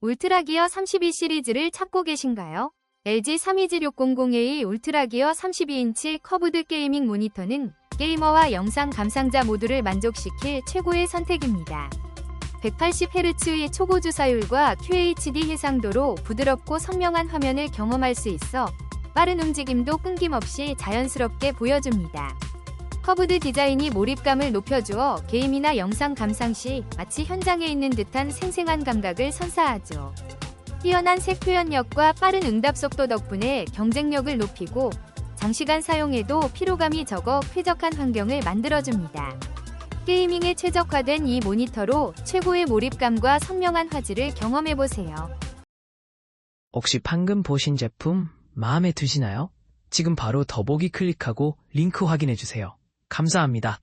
울트라기어 32 시리즈를 찾고 계신가요? LG 327600A 울트라기어 32인치 커브드 게이밍 모니터는 게이머와 영상 감상자 모두를 만족시킬 최고의 선택입니다. 180Hz의 초고 주사율과 QHD 해상도로 부드럽고 선명한 화면을 경험할 수 있어 빠른 움직임도 끊김없이 자연스럽게 보여줍니다. 커브드 디자인이 몰입감을 높여주어 게임이나 영상 감상 시 마치 현장에 있는 듯한 생생한 감각을 선사하죠. 뛰어난 색 표현력과 빠른 응답 속도 덕분에 경쟁력을 높이고 장시간 사용해도 피로감이 적어 쾌적한 환경을 만들어줍니다. 게이밍에 최적화된 이 모니터로 최고의 몰입감과 선명한 화질을 경험해보세요. 혹시 방금 보신 제품 마음에 드시나요? 지금 바로 더보기 클릭하고 링크 확인해주세요. 감사합니다.